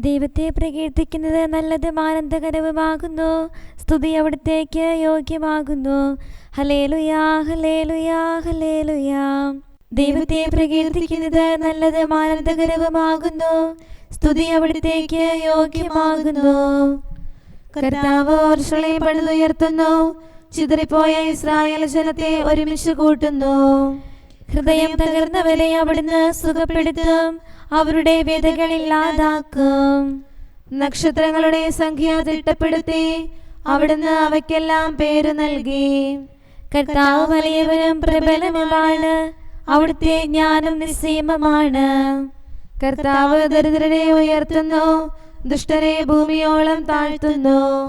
ദൈവത്തെ പ്രകീർത്തിക്കുന്നത് നല്ലതും ആനന്ദകരവുമാകുന്നു. സ്തുതി അവിടത്തേക്ക് യോഗ്യമാകുന്നു. ഹലേലുയാ ഹലേലുയാ ഹലേലുയാ ദൈവത്തെ പ്രകീർത്തിക്കുന്നത് നല്ലതും ആനന്ദകരവുമാകുന്നു. സ്തുതി അവിടത്തേക്ക് യോഗ്യമാകുന്നു. കർത്താവ് ഓർഷളെ പണിതുയർത്തുന്നു ചിതറിപ്പോയ ഇസ്രായേൽ ജനത്തെ ഒരുമിച്ച് കൂട്ടുന്നു. ഹൃദയം തകർന്നവരെ അവിടുന്ന് സുഖപ്പെടുത്തും. അവരുടെ വ്യതകൾ നക്ഷത്രങ്ങളുടെ സംഖ്യ തിട്ടപ്പെടുത്തി അവിടുന്ന് അവയ്ക്കെല്ലാം പേര് നൽകി. കർത്താവ് വലിയവനും പ്രബലനുമാണ്. അവിടുത്തെ ജ്ഞാനം നിസ്സീമമാണ്. കർത്താവ് ദരിദ്രരെ ഉയർത്തുന്നു ദുഷ്ടരെ ഭൂമിയോളം താഴ്ത്തുന്നു.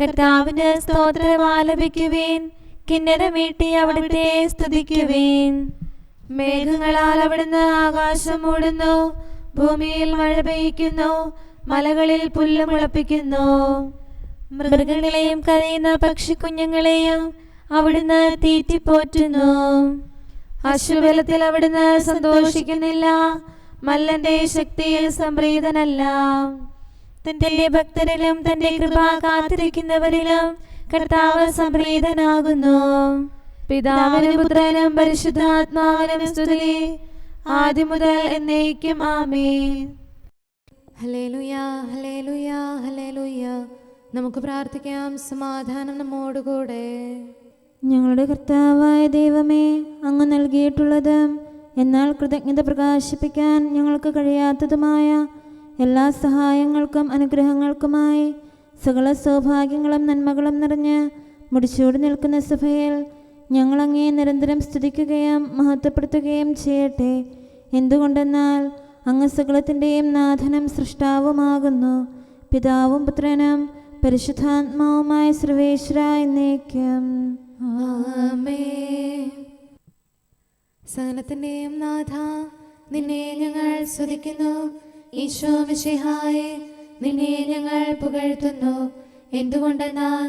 കർത്താവിന് സ്തോത്രം ആലപിക്കുവേൻ കിന്നരമീട്ടി അവിടുത്തെ സ്തുതിക്കുവേൻ. മേഘങ്ങളാൽ അവിടുന്ന് ആകാശം മൂടുന്നു. ഭൂമിയിൽ മഴ പെയ്യ്ക്കുന്നു മലകളിൽ പുല്ല് മുളപ്പിക്കുന്നു. മൃഗങ്ങളെയും കരയുന്ന പക്ഷിക്കുഞ്ഞുങ്ങളെയും അവിടുന്ന് തീറ്റിപ്പോറ്റുന്നു. അശ്വബലത്തിൽ അവിടുന്ന് സന്തോഷിക്കുന്നില്ല. മല്ലന്റെ ശക്തിയിൽ സംപ്രീതനല്ല. തന്റെ ഭക്തരിലും തന്റെ കൃപ കാത്തിരിക്കുന്നവരിലും കർത്താവ് സംപ്രീതനാകുന്നു. പിതാവിനും പുത്രനും പരിശുദ്ധാത്മാവിനും സ്തുതി. ആദ്യം മുതൽ എന്നേക്കും ആമേൻ. ഹലേലുയാ ഹലേലുയാ ഹലേലുയാ നമുക്ക് പ്രാർത്ഥിക്കാം. സമാധാനം നമ്മോടുകൂടെ. ഞങ്ങളുടെ കർത്താവായ ദൈവമേ അങ്ങ് നൽകിയിട്ടുള്ളത് എന്നാൽ കൃതജ്ഞത പ്രകാശിപ്പിക്കാൻ ഞങ്ങൾക്ക് കഴിയാത്തതുമായ എല്ലാ സഹായങ്ങൾക്കും അനുഗ്രഹങ്ങൾക്കുമായി സകല സൗഭാഗ്യങ്ങളും നന്മകളും നിറഞ്ഞ് മുടിച്ചൂടി നിൽക്കുന്ന സഭയിൽ ഞങ്ങൾ അങ്ങേ നിരന്തരം സ്തുതിക്കുകയും മഹത്വപ്പെടുത്തുകയും ചെയ്യട്ടെ. എന്തുകൊണ്ടെന്നാൽ അങ്ങ് സകലത്തിന്റെയും നാഥനും സൃഷ്ടാവുമാകുന്നു. പിതാവും പുത്രനും പരിശുദ്ധാത്മാവുമായ സർവേശ്വര എന്നേക്കും. സകലത്തിന്റെയും നാഥ നിന്നെ ഞങ്ങൾ സ്തുതിക്കുന്നു. ഈശോ വിഷയായി നിന്നെ ഞങ്ങൾ പുകഴ്ത്തുന്നു. എന്തുകൊണ്ടെന്നാൽ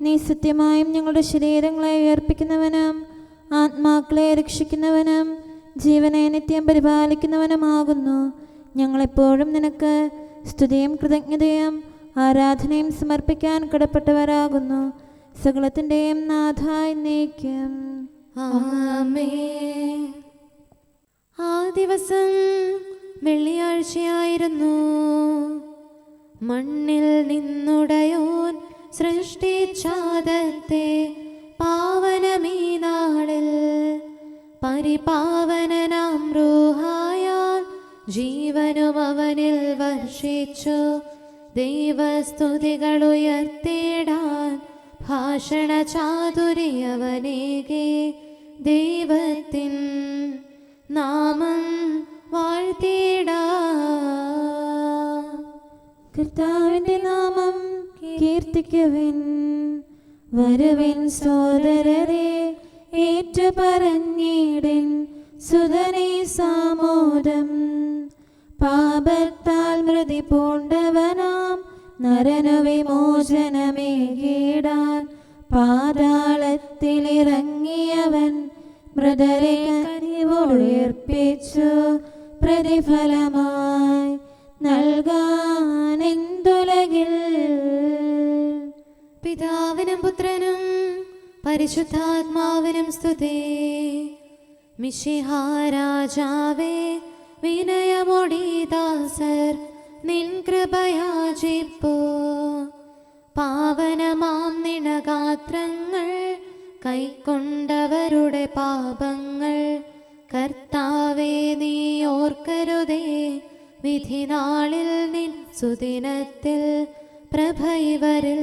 നീ സത്യമായും ഞങ്ങളുടെ ശരീരങ്ങളെ ഉയർപ്പിക്കുന്നവനും ആത്മാക്കളെ രക്ഷിക്കുന്നവനും ജീവനെ നിത്യം പരിപാലിക്കുന്നവനുമാകുന്നു. ഞങ്ങളെപ്പോഴും നിനക്ക് സ്തുതിയും കൃതജ്ഞതയും ആരാധനയും സമർപ്പിക്കാൻ കടപ്പെട്ടവരാകുന്നു. സകലത്തിന്റെയും നാഥായി നീക്കം ആ ദിവസം വെള്ളിയാഴ്ചയായിരുന്നു. മണ്ണിൽ നിന്നുടയോൻ സൃഷ്ടിച്ചാദത്തെ പാവനമീ നാളിൽ. പരിപാവനനാം റൂഹായാൽ ജീവനും അവനിൽ വർഷിച്ചു. ദൈവസ്തുതികൾ ഉയർത്തിടാൻ ഭാഷണ ചാതുര്യവനേകെ ദൈവത്തിൻ നാമം വാഴ്ത്തിടാ കർത്താവിന്റെ നാമം കീർത്തിക്കുവിൻ വരുവിൻ സോദരരെ ഏറ്റുപറഞ്ഞിടിൻ സുതനെ സാമോദം. പാപത്താൽ മൃതി പൂണ്ടവനാം നരനു വിമോചനമേകിടാൻ പാതാളത്തിലിറങ്ങിയവൻ മൃതരെ കനിവോടുയർപ്പിച്ചു പ്രതിഫലമായി നൽകാൻ എന്തുലകിൽ പിതാവിനും പുത്രനും പരിശുദ്ധാത്മാവിനും സ്തുതി. മിശിഹാരാജാവേ വിനയമൊടിദാസർ നിൻ കൃപയാചിപ്പോ പാവനമാം നിണഗാത്രങ്ങൾ കൈക്കൊണ്ടവരുടെ പാപങ്ങൾ. കർത്താവേ നീ ഓർക്കരുതേ വിധിനാളിൽ നിൻ സുദിനത്തിൽ പ്രഭൈവരിൽ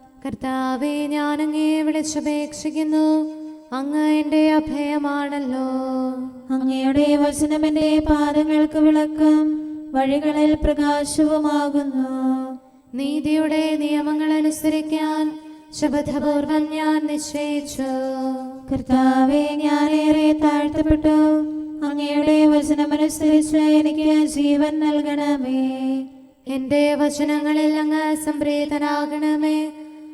കർത്താവെ ഞാൻ അങ്ങേ വിളിച്ചപേക്ഷിക്കുന്നു. അങ്ങ് എന്റെ അഭയമാണല്ലോ. അങ്ങയുടെ വചനം എന്റെ പാദങ്ങൾക്ക് വിളക്കം വഴികളിൽ പ്രകാശവുമാകുന്നു. നീതിയുടെ നിയമങ്ങൾ അനുസരിക്കാൻ ശബദപൂർവം ഞാൻ നിശ്ചയിച്ചു. കർത്താവെ ഞാനേറെ താഴ്ത്തപ്പെട്ടു. അങ്ങയുടെ വചനമനുസരിച്ച് എനിക്ക് ജീവൻ നൽകണമേ. എന്റെ വചനങ്ങളിൽ അങ്ങ് സംപ്രീതനാകണമേ.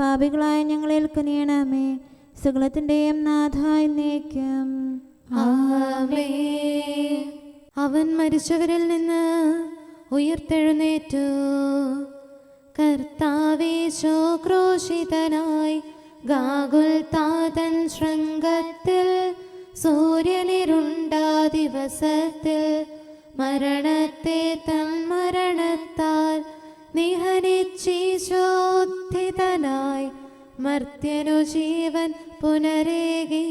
പാപികളായ ഞങ്ങളിൽ കനിയണമേ സകലത്തിന്റെയും നാഥായി നീക്കം അവൻ മരിച്ചവരിൽ നിന്ന് ഉയർത്തെഴുന്നേറ്റു. കർത്താവേ ശോക്രോശിതനായി ഗാഗുൽ താതൻ ശൃംഗത്തിൽ സൂര്യനിരുണ്ട ദിവസത്തിൽ മരണത്തെ തൻ മരണത്താൽ നിഹനിച്ചീശോദ്ധിതനായി മർത്യനു ജീവൻ പുനരേകി.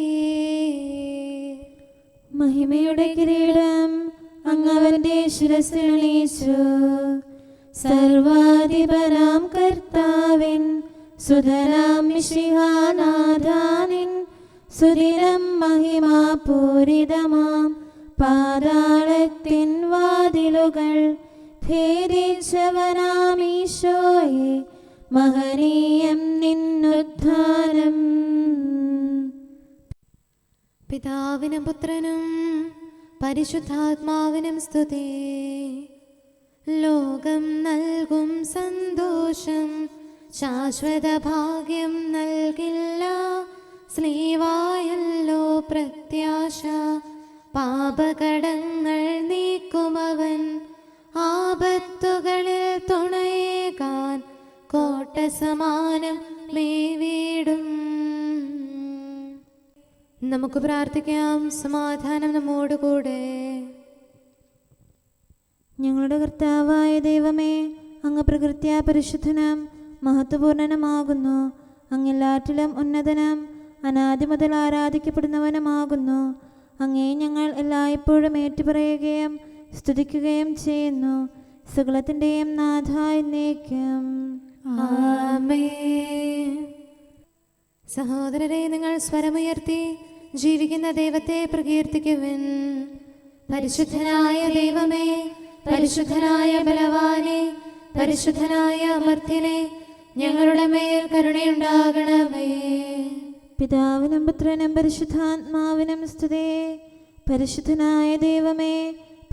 മഹിമയുടെ കിരീടം അങ്ങവന്റെ ശിരസിൽ സർവാധിപരാം കർത്താവിൻ സുധനാം സുധിരം സുദിനം മഹിമാപൂരിതമാം പാതാളത്തിൻ വാതിലുകൾ ഭേദിച്ചവനാമീശോയെ മഹനീയം നിന്നുദ്ധാനം. പിതാവിനും പുത്രനും പരിശുദ്ധാത്മാവിനും സ്തുതി. ലോകം നൽകും സന്തോഷം ശാശ്വത ഭാഗ്യം നൽകില്ല. സ്ലീവായല്ലോ പ്രത്യാശ പാപകടങ്ങൾ നീക്കുമവൻ. ആപത്തുകളിൽ തുണയേകാൻ കോട്ട സമാനം മേവീടും. നമുക്ക് പ്രാർത്ഥിക്കാം സമാധാനം നമ്മോടുകൂടെ ഞങ്ങളുടെ കർത്താവായ ദൈവമേ അങ്ങ് പ്രകൃത്യാ പരിശുദ്ധനം മഹത്വപൂർണനുമാകുന്നു. അങ്ങെല്ലാറ്റിലും ഉന്നതനം അനാദി മുതൽ ആരാധിക്കപ്പെടുന്നവനുമാകുന്നു. അങ്ങേ ഞങ്ങൾ എല്ലായ്പ്പോഴും ഏറ്റുപറയുകയും സ്തുതിക്കുകയും ചെയ്യുന്നു. സകലത്തിന്റെയും നാഥായി നീക്കം. സഹോദരരെ നിങ്ങൾ സ്വരമുയർത്തി ജീവിക്കുന്ന ദൈവത്തെ പ്രകീർത്തിക്കുവിൻ. പരിശുദ്ധനായ ദൈവമേ പരിശുദ്ധനായ ബലവാനെ പരിശുദ്ധനായ അമർത്യനെ ഞങ്ങളുടെ മേൽ കരുണയുണ്ടാകണമേ. പിതാവിനും പുത്രനും പരിശുദ്ധാത്മാവിനും സ്തുതേ പരിശുദ്ധനായ ദൈവമേ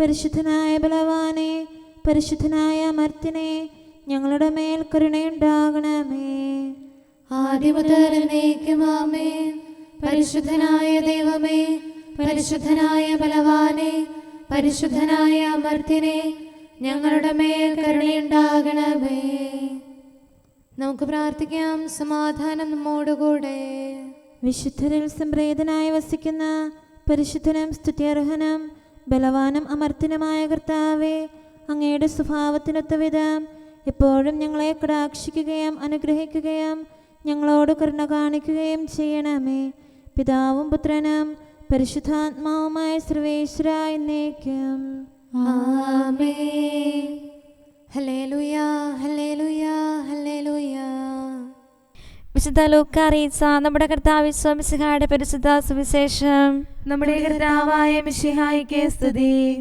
പരിശുദ്ധനായ ബലവാനെ പരിശുദ്ധനായ അമർത്തിനെ ഞങ്ങളുടെ മേൽ കരുണയുണ്ടാകണമേ. ആമേൻ പരിശുദ്ധനായ ദൈവമേ പരിശുദ്ധനായ ബലവാനെ പരിശുദ്ധനായ അമർത്തിനെ ഞങ്ങളുടെ മേൽ കരുണയുണ്ടാകണമേ. നമുക്ക് പ്രാർത്ഥിക്കാം സമാധാനം നമ്മോടുകൂടെ. വിശുദ്ധരിൽ സംപ്രേതനായി വസിക്കുന്ന പരിശുദ്ധനം സ്തുത്യർഹനും ബലവാനും അമർത്തനുമായ കർത്താവെ അങ്ങയുടെ സ്വഭാവത്തിനൊത്ത വിധം എപ്പോഴും ഞങ്ങളെ കടാക്ഷിക്കുകയും അനുഗ്രഹിക്കുകയും ഞങ്ങളോട് കരുണ കാണിക്കുകയും ചെയ്യണമേ. പിതാവും പുത്രനും പരിശുദ്ധാത്മാവുമായ സർവേശ്വര എന്നേക്കും. Hallelujah hallelujah hallelujah. വിശുദ്ധ ലൂക്ക അറിയിച്ച നമ്മുടെ കർത്താവ് സ്വാമിസിഹായുടെ പരിശുദ്ധ സുവിശേഷം. നമ്മുടെ കർത്താവായ മിശിഹായിക്ക് സ്തുതി.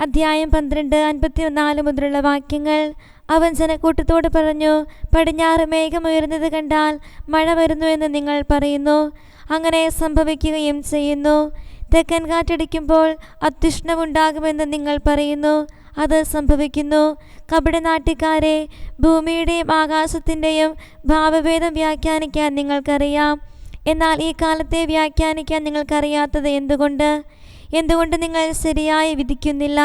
അധ്യായം പന്ത്രണ്ട് അൻപത്തിനാല് മുതലുള്ള വാക്യങ്ങൾ. അവൻ ജനക്കൂട്ടത്തോട് പറഞ്ഞു പടിഞ്ഞാറ് മേഘമുയരുന്നത് കണ്ടാൽ മഴ വരുന്നു എന്ന് നിങ്ങൾ പറയുന്നു. അങ്ങനെ സംഭവിക്കുകയും ചെയ്യുന്നു. തെക്കൻ കാറ്റടിക്കുമ്പോൾ അത്യുഷ്ണമുണ്ടാകുമെന്ന് നിങ്ങൾ പറയുന്നു. അത് സംഭവിക്കുന്നു. കപടനാട്ടിക്കാരെ ഭൂമിയുടെയും ആകാശത്തിന്റെയും ഭാവഭേദം വ്യാഖ്യാനിക്കാൻ നിങ്ങൾക്കറിയാം. എന്നാൽ ഈ കാലത്തെ വ്യാഖ്യാനിക്കാൻ നിങ്ങൾക്കറിയാത്തത് എന്തുകൊണ്ട്? എന്തുകൊണ്ട് നിങ്ങൾ ശരിയായി വിധിക്കുന്നില്ല?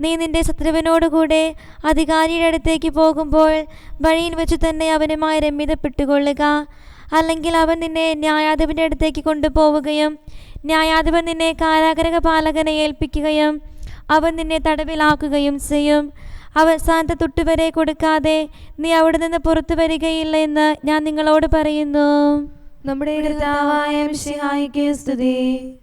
നീ നിന്റെ ശത്രുവിനോടുകൂടെ അധികാരിയുടെ അടുത്തേക്ക് പോകുമ്പോൾ വഴിയിൽ വെച്ച് തന്നെ അവനുമായി രമ്യതപ്പെട്ടുകൊള്ളുക. അല്ലെങ്കിൽ അവൻ നിന്നെ ന്യായാധിപന്റെ അടുത്തേക്ക് കൊണ്ടുപോവുകയും ന്യായാധിപൻ നിന്നെ കാരാഗ്രഹ പാലകനെ ഏൽപ്പിക്കുകയും അവൻ നിന്നെ തടവിലാക്കുകയും ചെയ്യും. അവസാനത്തെ തൊട്ടുവരെ കൊടുക്കാതെ നീ അവിടെ നിന്ന് പുറത്തു വരികയില്ല എന്ന് ഞാൻ നിങ്ങളോട് പറയുന്നു. നമ്മുടെ സ്തുതി.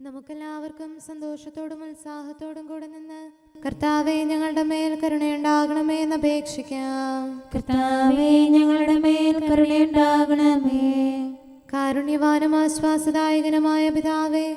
നമുക്കെല്ലാവർക്കും സന്തോഷത്തോടും ഉത്സാഹത്തോടും കൂടെ നിന്ന് കർത്താവെ ഞങ്ങളുടെ മേൽ കരുണയുണ്ടാകണമേ എന്ന് അപേക്ഷിക്കാം. കർത്താവേ ഞങ്ങളുടെ മേൽ കരുണയുണ്ടാകണമേ. കാരുണ്യവാനും ആശ്വാസദായകനുമായ പിതാവേ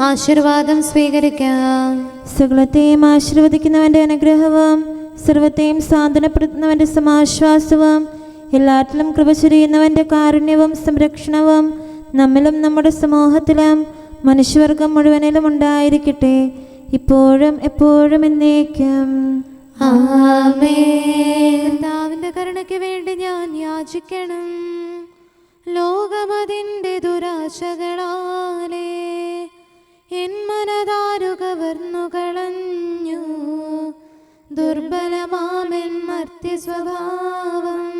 ആശീർവാദം സ്വീകരിക്കാം. സകലത്തെയും ആശീർവദിക്കുന്നവന്റെ അനുഗ്രഹവും സർവത്തെയും സാന്ത്വനപ്പെടുത്തുന്നവന്റെ സമാശ്വാസവും എല്ലാറ്റിലും കൃപ ചൊരിയുന്നവന്റെ കാരുണ്യവും സംരക്ഷണവും നമ്മിലും നമ്മുടെ സമൂഹത്തിലും മനുഷ്യവർഗം മുഴുവനിലും ഉണ്ടായിരിക്കട്ടെ. ഇപ്പോഴും എപ്പോഴും എന്നേക്കും. ആമേൻ. കർത്താവിന്റെ കരുണയ്ക്ക് വേണ്ടി ഞാൻ യാചിക്കണം. ലോകമതിന്റെ ദുരാശകളാലേ. എൻ മനതാരു കവർന്നുകളഞ്ഞു ദുർബലമാമെൻ മർത്യ സ്വഭാവം.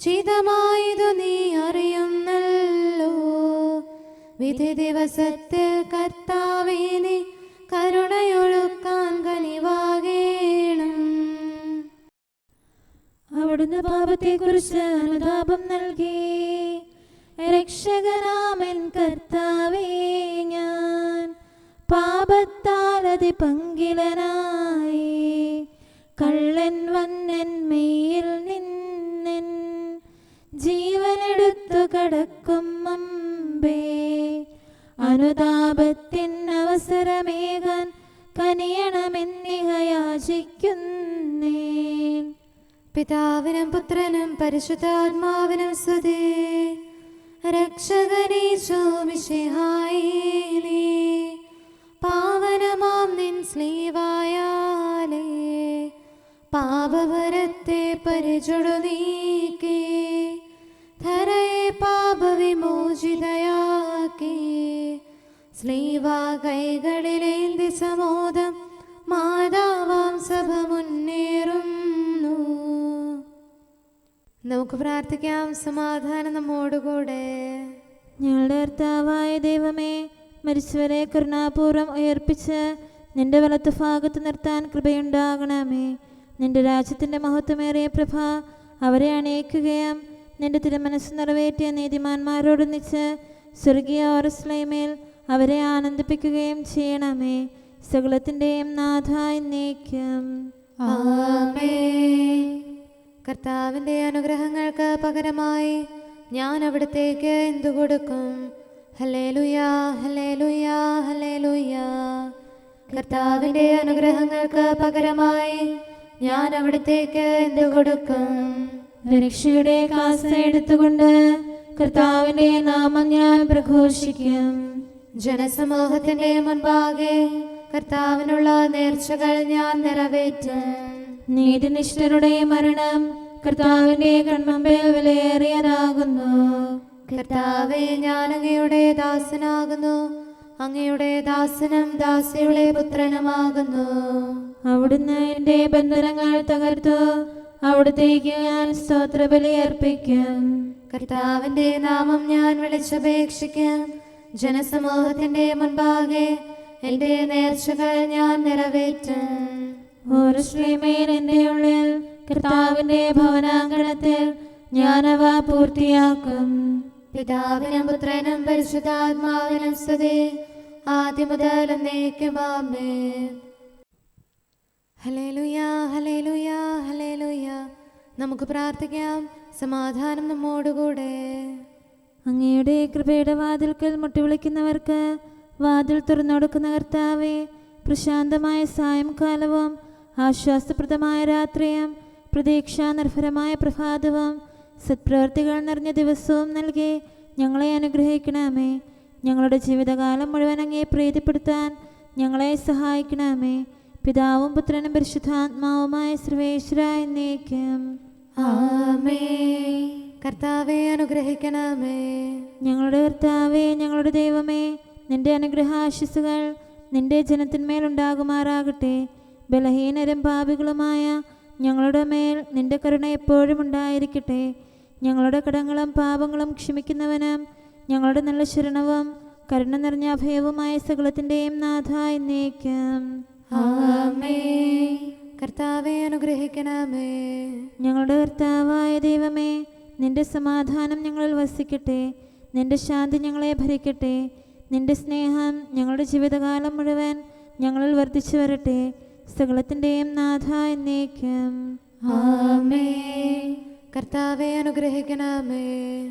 ചിതമായതു നീ അറിയുന്നല്ലോ. വിധി ദിവസത്തിൽ കർത്താവേ നീ കരുണയൊഴുക്കാൻ കനിവാകേണം. അവിടുന്ന് പാപത്തെക്കുറിച്ച് അനുതാപം നൽകി. രക്ഷകനാമൻ കർത്താവേ. പങ്കിലനായി. കള്ളൻ വന്നൻ മെയ്യിൽ നിന്നൻ. ജീവനെടുത്തു കടക്കും മുമ്പേ അനുതാപത്തിൻ അവസരമേകാൻ കനിയണമെന്നിഹ യാചിക്കുന്നേൻ പിതാവിനും പുത്രനും പരിശുദ്ധാത്മാവിനും സ്തുതി. രക്ഷകനീശോ മിശിഹായിലേ. പാപവരത്തെ പരിചുടു നീക്കി ധരയെ പാപവിമോചിതയാക്കി. സ്ലീവ കൈകളിലേന്തി സമോദം മാതാവാം സഭ മുന്നേറുന്നു. നമുക്ക് പ്രാർത്ഥിക്കാം സമാധാനം നമ്മോടുകൂടെ. ഞങ്ങളുടെ കർത്താവായ ദൈവമേ മരിച്ചവരെ കരുണാപൂർവം ഉയർപ്പിച്ച് നിന്റെ വലത്ത് ഭാഗത്ത് നിർത്താൻ കൃപയുണ്ടാകണമേ. നിന്റെ രാജ്യത്തിന്റെ മഹത്വമേറിയ പ്രഭ അവരെ അണയിക്കുകയും നിന്റെ തിരുമനസ് നിറവേറ്റിയ നീതിമാന്മാരോടൊന്നിച്ച് സ്വർഗീയ ഓറസ്ലൈമേൽ അവരെ ആനന്ദിപ്പിക്കുകയും ചെയ്യണമേ. സകലത്തിന്റെയും നാഥ നീക്കം കർത്താവിന്റെ അനുഗ്രഹങ്ങൾക്ക് പകരമായി ഞാൻ അവിടത്തേക്ക് എന്തു കൊടുക്കും? ഹലേ ലുയാ ഹലേ ലുയാ ഹലേ ലുയാ കർത്താവിന്റെ അനുഗ്രഹങ്ങൾക്ക് പകരമായി ഞാൻ അവിടത്തേക്ക് എന്ത് കൊടുക്കും? രക്ഷയുടെ കാസ എടുത്തുകൊണ്ട് കർത്താവിന്റെ നാമം ഞാൻ പ്രഘോഷിക്കും. ജനസമൂഹത്തിന്റെ മുൻപാകെ കർത്താവിനുള്ള നേർച്ചകൾ ഞാൻ നിറവേറ്റും. നീതിനിഷ്ഠരുടെ മരണം കർത്താവിന്റെ കൺമുമ്പിൽ വിലയേറിയതാകുന്നു കർത്താവെ ഞാനങ്ങയുടെ ദാസനാകുന്നു. അങ്ങയുടെ ദാസനും ദാസിയുടെ പുത്രനുമാകുന്നു. അവിടുന്ന് എന്റെ ബന്ധനങ്ങൾ തകർത്തു. അവിടത്തേക്ക് ഞാൻ സ്തോത്രബലി അർപ്പിക്കും. കർത്താവിന്റെ നാമം ഞാൻ വിളിച്ചപേക്ഷിക്കും. ജനസമൂഹത്തിന്റെ മുൻപാകെ എന്റെ നേർച്ചകൾ ഞാൻ നിറവേറ്റും. ഓരോ ശ്രീമേൻ എന്റെ ഉള്ളിൽ കർത്താവിന്റെ ഭവനാങ്കണത്തിൽ ഞാനവ പൂർത്തിയാക്കും. പിതാവിനും പുത്രനും പരിശുദ്ധാത്മാവിനും സ്തുതി. ആദ്യം മുതൽ എന്നേക്കും ആമേൻ ഹല്ലേലൂയ ഹല്ലേലൂയ ഹല്ലേലൂയ. നമുക്ക് പ്രാർത്ഥിക്കാം. സമാധാനം നമ്മോടുകൂടെ. അങ്ങയുടെ കൃപയുടെ വാതിൽക്കൽ മുട്ടി വിളിക്കുന്നവർക്ക് വാതിൽ തുറന്നുകൊടുക്കുന്ന കർത്താവെ പ്രശാന്തമായ സായംകാലവും ആശ്വാസപ്രദമായ രാത്രിയും പ്രതീക്ഷാനിർഭരമായ പ്രഭാതവും സത്പ്രവർത്തികൾ നിറഞ്ഞ ദിവസവും നൽകി ഞങ്ങളെ അനുഗ്രഹിക്കണമേ. ഞങ്ങളുടെ ജീവിതകാലം മുഴുവൻ അങ്ങേ പ്രീതിപ്പെടുത്താൻ ഞങ്ങളെ സഹായിക്കണമേ. പിതാവും പുത്രനും പരിശുദ്ധാത്മാവുമായ സർവേശ്വര എന്നേക്കും. കർത്താവെ അനുഗ്രഹിക്കണമേ. ഞങ്ങളുടെ കർത്താവേ ഞങ്ങളുടെ ദൈവമേ നിന്റെ അനുഗ്രഹാശിസുകൾ നിന്റെ ജനത്തിന്മേലുണ്ടാകുമാറാകട്ടെ ബലഹീനരും പാപികളുമായ ഞങ്ങളുടെ മേൽ നിന്റെ കരുണ എപ്പോഴും ഉണ്ടായിരിക്കട്ടെ. ഞങ്ങളുടെ കടങ്ങളും പാപങ്ങളും ക്ഷമിക്കുന്നവനും ഞങ്ങളുടെ നല്ല ശരണവും കരുണ നിറഞ്ഞ അഭയവുമായ സകലത്തിന്റെയും നാഥ എന്നേക്കും. കർത്താവെ അനുഗ്രഹിക്കണമേ. ഞങ്ങളുടെ കർത്താവായ ദൈവമേ നിന്റെ സമാധാനം ഞങ്ങളിൽ വസിക്കട്ടെ. നിന്റെ ശാന്തി ഞങ്ങളെ ഭരിക്കട്ടെ. നിന്റെ സ്നേഹം ഞങ്ങളുടെ ജീവിതകാലം മുഴുവൻ ഞങ്ങളിൽ വർദ്ധിച്ചു വരട്ടെ. സകലത്തിന്റെയും നാഥ എന്നേക്കും. ആമേ. കർത്താവെ അനുഗ്രഹിക്കണമേ.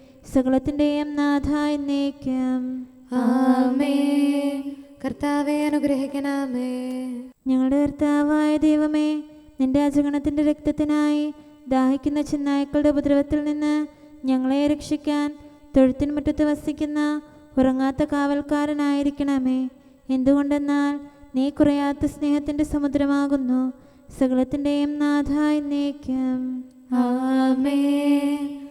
സകലത്തിന്റെയും നാഥ എന്നേക്കും. ആമേ കർത്താവെ അനുഗ്രഹിക്കണമേ. ഞങ്ങളുടെ കർത്താവായ ദൈവമേ നിന്റെ അജഗണത്തിന്റെ രക്തത്തിനായി ദാഹിക്കുന്ന ചെന്നായ്ക്കളുടെ ഉപദ്രവത്തിൽ നിന്ന് ഞങ്ങളെ രക്ഷിക്കാൻ തൊഴുത്തിന് മുറ്റത്ത് വസിക്കുന്ന ഉറങ്ങാത്ത കാവൽക്കാരനായിരിക്കണമേ. എന്തുകൊണ്ടെന്നാൽ നീ കുറയാത്ത സ്നേഹത്തിന്റെ സമുദ്രമാകുന്നു. സകലത്തിന്റെയും നാഥ എന്നേക്കും. ആമേൻ.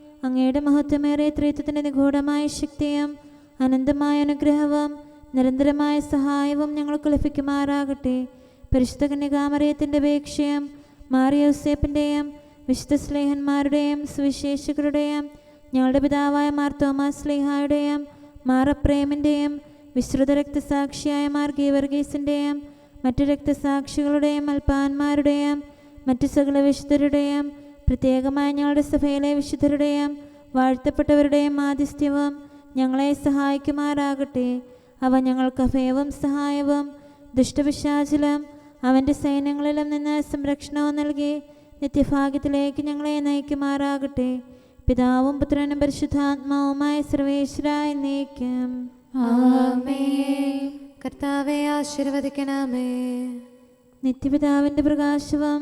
അങ്ങയുടെ മഹത്വമേറിയ ത്രിത്വത്തിന്റെ നിഗൂഢമായ ശക്തിയും അനന്തമായ അനുഗ്രഹവും നിരന്തരമായ സഹായവും ഞങ്ങൾക്ക് ലഭിക്കുമാറാകട്ടെ. പരിശുദ്ധ കന്യകാമറിയത്തിന്റെ അപേക്ഷയും മാറിയോസേപ്പിന്റെയും വിശുദ്ധ സ്നേഹന്മാരുടെയും സുവിശേഷകരുടെയും ഞങ്ങളുടെ പിതാവായ മാർ തോമാസ് സ്ലേഹായുടെയും മാറപ്രേമിന്റെയും വിശ്രുത രക്തസാക്ഷിയായ മാർ ഗീവർഗീസിന്റെയും മറ്റു രക്തസാക്ഷികളുടെയും അൽപ്പാന്മാരുടെയും മറ്റു സകല വിശുദ്ധരുടെയും പ്രത്യേകമായി ഞങ്ങളുടെ സഭയിലെ വിശുദ്ധരുടെയും വാഴ്ത്തപ്പെട്ടവരുടെയും ആതിഥ്യവും ഞങ്ങളെ സഹായിക്കുമാറാകട്ടെ. അവ ഞങ്ങൾക്ക് അഭയവും സഹായവും ദുഷ്ടപിശാചിലും അവന്റെ സൈന്യങ്ങളിലും നിന്ന് സംരക്ഷണവും നൽകി നിത്യഭാഗ്യത്തിലേക്ക് ഞങ്ങളെ നയിക്കുമാറാകട്ടെ. പിതാവും പുത്രനും പരിശുദ്ധാത്മാവുമായ സർവേശ്വരായി നീക്കും കർത്താവെ ആശീർവദിക്കണമേ. നിത്യപിതാവിന്റെ പ്രകാശവും